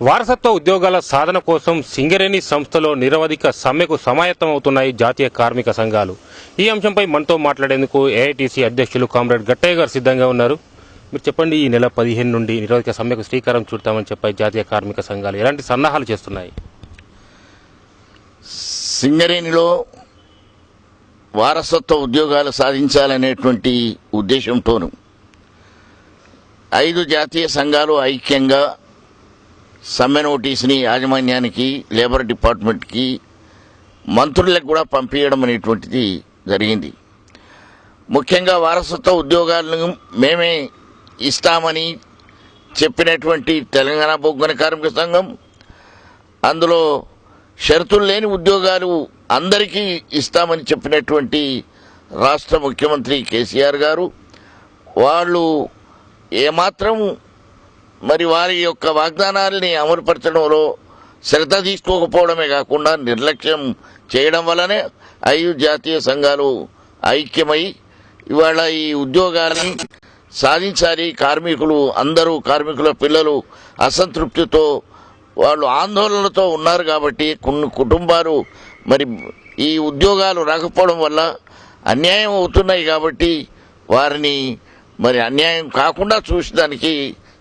వారసత్వ ఉద్యోగాల సాధన కోసం సింగరేణి సంస్థలో నిరవధిక సమ్మెకు సమాయత్తమవుతున్నాయి జాతీయ కార్మిక సంఘాలు. ఈ అంశంపై మనతో మాట్లాడేందుకు ఏఐటీసీ అధ్యక్షులు కామ్రేడ్ గట్టయ్య గారు సిద్ధంగా ఉన్నారు. మీరు చెప్పండి ఈ నెల పదిహేను నుండి నిరవధిక సమ్మెకు శ్రీకారం చుడతామని చెప్పాయి జాతీయ కార్మిక సంఘాలు ఎలాంటి సన్నాహాలు చేస్తున్నాయి? సింగరేణిలో వారసత్వ ఉద్యోగాలు సాధించాలనేటువంటి ఉద్దేశంతోను ఐదు జాతీయ సంఘాలు ఐక్యంగా సమ్మె నోటీస్ని యాజమాన్యానికి లేబర్ డిపార్ట్మెంట్కి మంత్రులకు కూడా పంపించడం అనేటువంటిది జరిగింది. ముఖ్యంగా వారసత్వ ఉద్యోగాలను మేమే ఇస్తామని చెప్పినటువంటి తెలంగాణ బొగ్గన కార్మిక సంఘం అందులో షరతులు లేని ఉద్యోగాలు అందరికీ ఇస్తామని చెప్పినటువంటి రాష్ట్ర ముఖ్యమంత్రి కేసీఆర్ గారు వాళ్ళు ఏమాత్రం మరి వారి యొక్క వాగ్దానాల్ని అమలుపరచడంలో శ్రద్ధ తీసుకోకపోవడమే కాకుండా నిర్లక్ష్యం చేయడం వల్లనే ఐదు జాతీయ సంఘాలు ఐక్యమై ఇవాళ ఈ ఉద్యోగాలను సాధించాలి. కార్మికులు అందరూ కార్మికుల పిల్లలు అసంతృప్తితో వాళ్ళు ఆందోళనలతో ఉన్నారు కాబట్టి కొన్ని కుటుంబాలు మరి ఈ ఉద్యోగాలు రాకపోవడం వల్ల అన్యాయం అవుతున్నాయి కాబట్టి వారిని మరి అన్యాయం కాకుండా చూసడానికి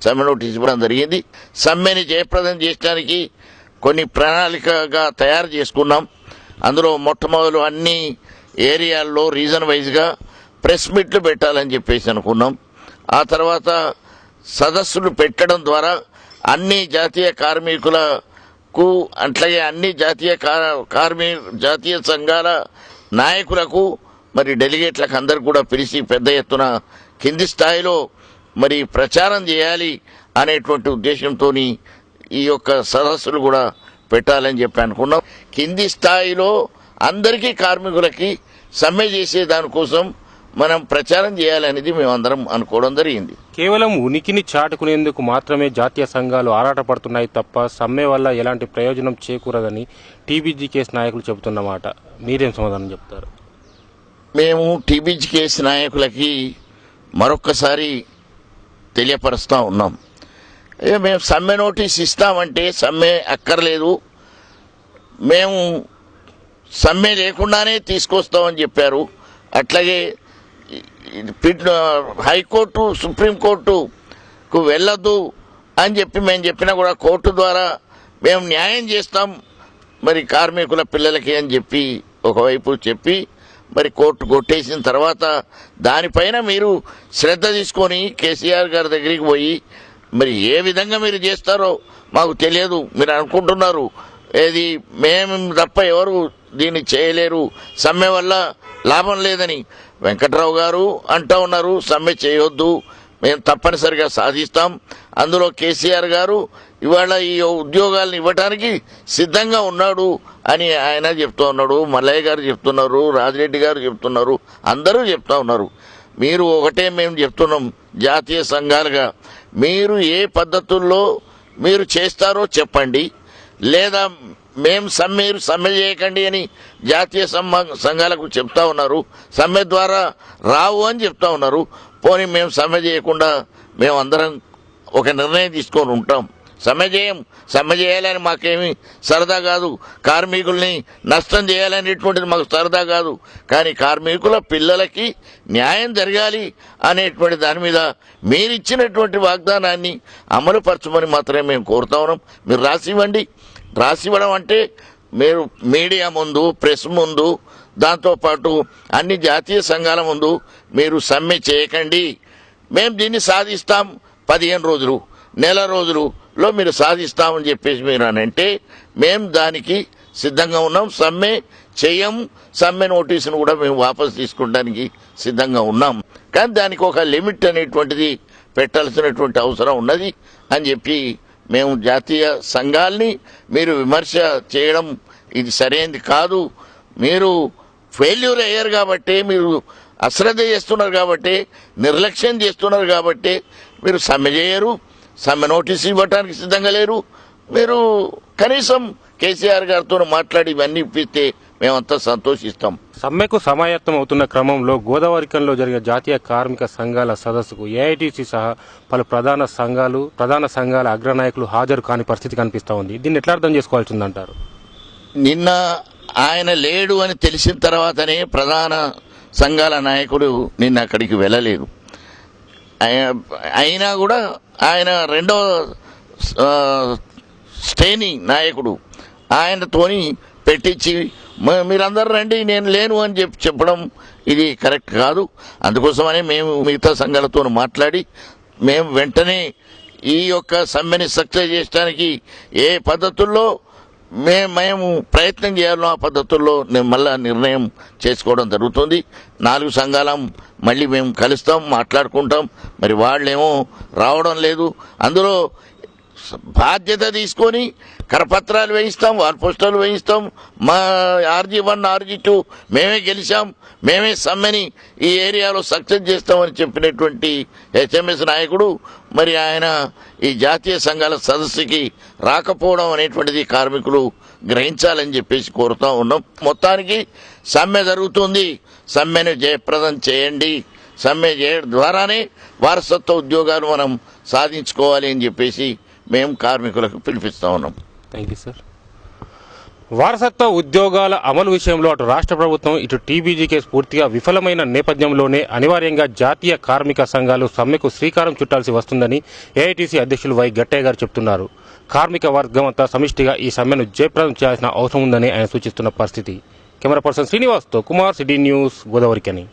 సమ్మె నోటీస్ ఇవ్వడం జరిగింది. సమ్మెని జయప్రదం చేయడానికి కొన్ని ప్రణాళికగా తయారు చేసుకున్నాం. అందులో మొట్టమొదలు అన్ని ఏరియాల్లో రీజన్ వైజ్గా ప్రెస్ మీట్లు పెట్టాలని చెప్పేసి అనుకున్నాం. ఆ తర్వాత సదస్సులు పెట్టడం ద్వారా అన్ని జాతీయ కార్మికులకు అట్లాగే అన్ని జాతీయ కార్మి జాతీయ సంఘాల నాయకులకు మరి డెలిగేట్లకు అందరు కూడా పిలిచి పెద్ద ఎత్తున కింది స్థాయిలో మరి ప్రచారం చేయాలి అనేటువంటి ఉద్దేశంతో ఈ యొక్క సదస్సులు కూడా పెట్టాలని చెప్పి అనుకున్నాం. కింది స్థాయిలో అందరికీ కార్మికులకి సమ్మె చేసే దానికోసం మనం ప్రచారం చేయాలనేది మేమందరం అనుకోవడం జరిగింది. కేవలం ఉనికిని చాటుకునేందుకు మాత్రమే జాతీయ సంఘాలు ఆరాటపడుతున్నాయి తప్ప సమ్మె వల్ల ఎలాంటి ప్రయోజనం చేకూరదని టీబీజీ కేసు నాయకులు చెబుతున్నమాట. మీరేం సమాధానం చెప్తారు? మేము టీబీజీ కేసు నాయకులకి మరొక్కసారి తెలియపరుస్తూ ఉన్నాం. ఇక మేము సమ్మె నోటీస్ ఇస్తామంటే సమ్మె అక్కర్లేదు. మేము సమ్మె లేకుండానే తీసుకొస్తామని చెప్పారు. అట్లాగే హైకోర్టు సుప్రీంకోర్టుకు వెళ్ళొద్దు అని చెప్పి మేము చెప్పినా కూడా కోర్టు ద్వారా మేము న్యాయం చేస్తాం. మరి కార్మికుల పిల్లలకి అని చెప్పి ఒకవైపు చెప్పి మరి కోర్టు కొట్టేసిన తర్వాత దానిపైన మీరు శ్రద్ధ తీసుకొని కేసీఆర్ గారి దగ్గరికి పోయి మరి ఏ విధంగా మీరు చేస్తారో మాకు తెలియదు. మీరు అనుకుంటున్నారు. ఏది మేము తప్ప ఎవరు దీన్ని చేయలేరు. సమ్మె వల్ల లాభం లేదని వెంకట్రావు గారు అంటా ఉన్నారు. సమ్మె చేయొద్దు. మేము తప్పనిసరిగా సాధిస్తాం. అందులో కేసీఆర్ గారు ఇవాళ ఈ ఉద్యోగాలను ఇవ్వటానికి సిద్ధంగా ఉన్నాడు. అని ఆయన చెప్తూ ఉన్నాడు మల్లయ్య గారు చెప్తున్నారు రాజిరెడ్డి గారు చెప్తున్నారు అందరూ చెప్తా ఉన్నారు. మీరు ఒకటే మేము చెప్తున్నాం జాతీయ సంఘాలుగా. మీరు ఏ పద్ధతుల్లో మీరు చేస్తారో చెప్పండి లేదా మేము సమ్మెరు సమ్మె చేయకండి అని జాతీయ సంఘాలకు చెప్తా ఉన్నారు. సమ్మె ద్వారా రావు అని చెప్తా ఉన్నారు. పోనీ మేము సమ్మె చేయకుండా మేము అందరం ఒక నిర్ణయం తీసుకొని ఉంటాం. సమ్మె చేయం సమ్మె చేయాలని మాకేమి సరదా కాదు. కార్మికుల్ని నష్టం చేయాలనేటువంటిది మాకు సరదా కాదు. కానీ కార్మికుల పిల్లలకి న్యాయం జరగాలి అనేటువంటి దాని మీద మీరిచ్చినటువంటి వాగ్దానాన్ని అమలుపరచమని మాత్రమే మేము కోరుతా ఉన్నాం. మీరు రాసివ్వండి రాసివ్వడం అంటే మీరు మీడియా ముందు ప్రెస్ ముందు దాంతోపాటు అన్ని జాతీయ సంఘాల ముందు మీరు సమ్మె చేయకండి. మేము దీన్ని సాధిస్తాం. పదిహేను రోజులు నెల రోజులు లో మీరు సాధిస్తామని చెప్పేసి మీరు అని అంటే మేము దానికి సిద్ధంగా ఉన్నాం సమ్మె చెయ్యం సమ్మె నోటీసును కూడా మేము వాపసు తీసుకోవడానికి సిద్ధంగా ఉన్నాం. కానీ దానికి ఒక లిమిట్ అనేటువంటిది పెట్టాల్సినటువంటి అవసరం ఉన్నది అని చెప్పి మేము జాతీయ సంఘాల్ని మీరు విమర్శ చేయడం ఇది సరైనది కాదు. మీరు ఫెయిల్యూర్ అయ్యారు కాబట్టి మీరు అశ్రద్ధ చేస్తున్నారు కాబట్టి నిర్లక్ష్యం చేస్తున్నారు కాబట్టి మీరు సమ్మె చేయరు. సమ్మె నోటీస్ ఇవ్వటానికి సిద్ధంగా లేరు. మీరు కనీసం కేసీఆర్ గారితో మాట్లాడి ఇవన్నీ ఇప్పిస్తే మేమంతా సంతోషిస్తాం. సమ్మెకు సమాయత్తం అవుతున్న క్రమంలో గోదావరికంలో జరిగిన జాతీయ కార్మిక సంఘాల సదస్సుకు ఏఐటీసీ సహా పలు ప్రధాన సంఘాలు ప్రధాన సంఘాల అగ్రనాయకులు హాజరు కాని పరిస్థితి కనిపిస్తా ఉంది. దీన్ని ఎట్లా అర్థం చేసుకోవాల్సి ఉందంటారు నిన్న ఆయన లేడు అని తెలిసిన తర్వాతనే ప్రధాన సంఘాల నాయకుడు నిన్న అక్కడికి వెళ్ళలేదు. అయినా కూడా ఆయన రెండో శ్రేణి నాయకుడు. ఆయనతోని పెట్టించి మీరందరూ రండి నేను లేను అని చెప్పి చెప్పడం ఇది కరెక్ట్ కాదు. అందుకోసమనే మేము మిగతా సంఘాలతో మాట్లాడి మేము వెంటనే ఈ యొక్క సమ్మెని సక్సెస్ చేయడానికి ఏ పద్ధతుల్లో మేము మేము ప్రయత్నం చేయాలో ఆ పద్ధతుల్లో మేము మళ్ళా నిర్ణయం చేసుకోవడం జరుగుతుంది. నాలుగు సంఘాలం మళ్ళీ మేము కలుస్తాం మాట్లాడుకుంటాం. మరి వాళ్ళేమో రావడం లేదు. అందులో బాధ్యత తీసుకొని కరపత్రాలు వేయిస్తాం వాల్ పోస్టర్లు వేయిస్తాం. మా ఆర్జీ వన్ ఆర్జీ టూ మేమే గెలిచాం మేమే సమ్మెని ఈ ఏరియాలో సక్సెస్ చేస్తామని చెప్పినటువంటి హెచ్ఎంఎస్ నాయకుడు మరి ఆయన ఈ జాతీయ సంఘాల సదస్సుకి రాకపోవడం అనేటువంటిది కార్మికులు గ్రహించాలని చెప్పేసి కోరుతూ ఉన్నాం. మొత్తానికి సమ్మె జరుగుతుంది. సమ్మెను జయప్రదం చేయండి. సమ్మె చేయడం ద్వారానే వారసత్వ ఉద్యోగాలు మనం సాధించుకోవాలి అని చెప్పేసి మేము కార్మికులకు పిలిపిస్తూ ఉన్నాం. థ్యాంక్ యూ సార్ వారసత్వ ఉద్యోగాల అమలు విషయంలో అటు రాష్ట్ర ప్రభుత్వం ఇటు టీబీజీ కేసు పూర్తిగా విఫలమైన నేపథ్యంలోనే అనివార్యంగా జాతీయ కార్మిక సంఘాలు సమ్మెకు శ్రీకారం చుట్టాల్సి వస్తుందని ఏఐటీసీ అధ్యక్షులు వై గట్టయ్య గారు చెప్తున్నారు. కార్మిక వర్గం అంతా సమిష్టిగా ఈ సమ్మెను జయప్రదం చేయాల్సిన అవసరం ఉందని ఆయన సూచిస్తున్న పరిస్థితి. కెమెరా పర్సన్ శ్రీనివాస్తో కుమార్ సిటీ న్యూస్ గోదావరికని.